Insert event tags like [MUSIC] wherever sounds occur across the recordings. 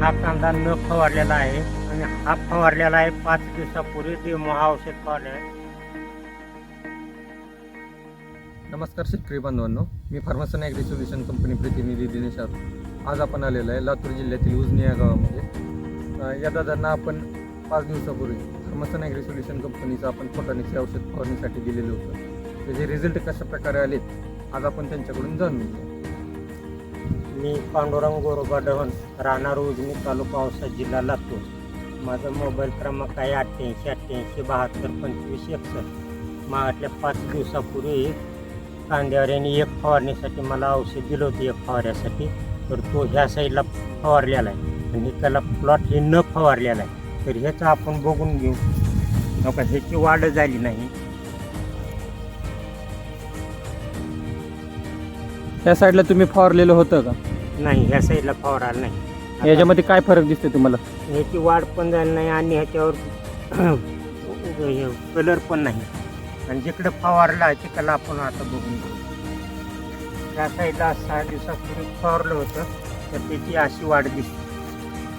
हा कांदा न फवारलेला आहे आणि हा फवारलेला आहे पाच दिवसापूर्वी. ते हा औषध फवारले आहे. नमस्कार शेतकरी बांधवांनो मी फार्मासन ॲग्री सोल्युशन कंपनी प्रतिनिधी दिनेश आज आपण आलेलो आहे लातूर जिल्ह्यातील उजनी या गावामध्ये. या दादांना आपण पाच दिवसापूर्वी फार्मासन ॲग्री सोल्युशन कंपनीचं आपण फोटानिक्स औषध फवारणीसाठी दिलेलं होतं. त्याचे रिझल्ट कशा प्रकारे आलेत आज आपण त्यांच्याकडून जाणून घेऊ मी पांडुरंग गोरोबा डहन राहणार उजनी तालुका औसा जिल्हा लातूर. माझा मोबाईल क्रमांक आहे अठ्ठ्याऐंशी अठ्ठ्याऐंशी बहात्तर पंचवीस एकसष्ट. मागातल्या पाच दिवसापूर्वी कांद्यावर यांनी एक फवारणीसाठी मला औषध दिलं होतं एक फवाऱ्यासाठी तर तो ह्या साईडला फवारलेला आहे. आणि त्याला प्लॉट हे न फवारलेला आहे. तर ह्याचं आपण बघून घेऊ. नका ह्याची वाढ झाली नाही. त्या साईडला तुम्ही फवारलेलं होतं का? नाही ह्या साईडला फवारायला नाही. याच्यामध्ये काय फरक दिसते तुम्हाला? ह्याची वाढ पण झाली नाही आणि ह्याच्यावर [CLEARS THROAT] कलर पण नाही. आणि जिकडे फवारला आहे तिकडे आपण आता बघून त्या साईडला सहा दिवसापूर्वी फवारलं होतं तर त्याची अशी वाढ दिस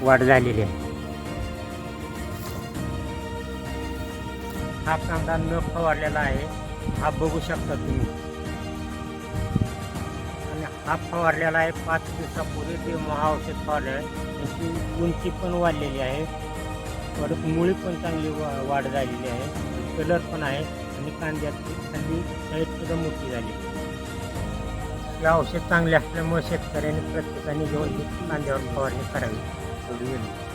वाढ झालेली आहे. हा कांदा न फवारलेला आहे. हा बघू शकता तुम्ही. हा फवारलेला आहे. पाच दिवसापूर्वी ते महाऔषध फवारले आहे. त्याची उंची पण वाढलेली आहे. परत मुळी पण चांगली वा वाढ झालेली आहे. कलर पण आहे आणि कांद्याची खाली साईड सुद्धा मोठी झाली. हे औषध चांगले असल्यामुळे शेतकऱ्यांनी प्रत्येकाने घेऊन कांद्यावर फवारणी करावी. एवढी विनंती